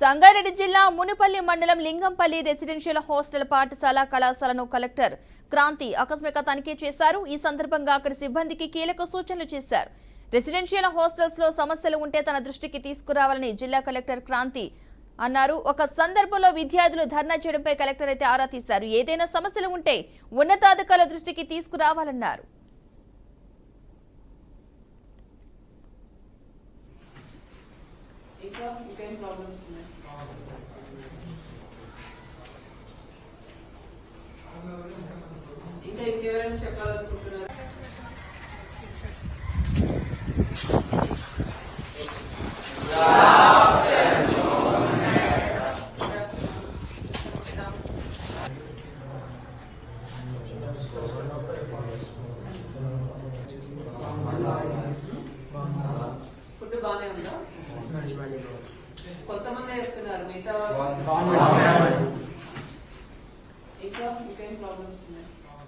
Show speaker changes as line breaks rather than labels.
సంగారెడ్డి జిల్లా మునుపల్లి మండలం Lingampalli residential hostel పాఠశాల కళాశాలను కలెక్టర్ క్రాంతి ఆకస్మిక తనిఖీ చేశారు. ఈ సందర్భంగా అక్కడి సిబ్బందికి కీలక సూచనలు చేశారు. రెసిడెన్షియల్ హాస్టల్స్లో సమస్యలు ఉంటే తన దృష్టికి తీసుకురావాలని జిల్లా కలెక్టర్ క్రాంతి అన్నారు. ఒక సందర్భంలో విద్యార్థులు ధర్నా చేయడంపై కలెక్టర్ అయితే ఆరా తీశారు. ఏదైనా సమస్యలు ఉంటే ఉన్నతాధికారుల దృష్టికి తీసుకురావాలన్నారు.
ఇంకా ఇంకేం ప్రాబ్లమ్స్ ఉన్నాయి ఇంకా ఇంకెవరైనా చెప్పాలనుకుంటున్నారా? ఫుడ్ బాగానే ఉందా కొంతమంది చెప్తున్నారు మిగతా ఇంకా ఇంకేం ప్రాబ్లమ్స్ ఉన్నాయి?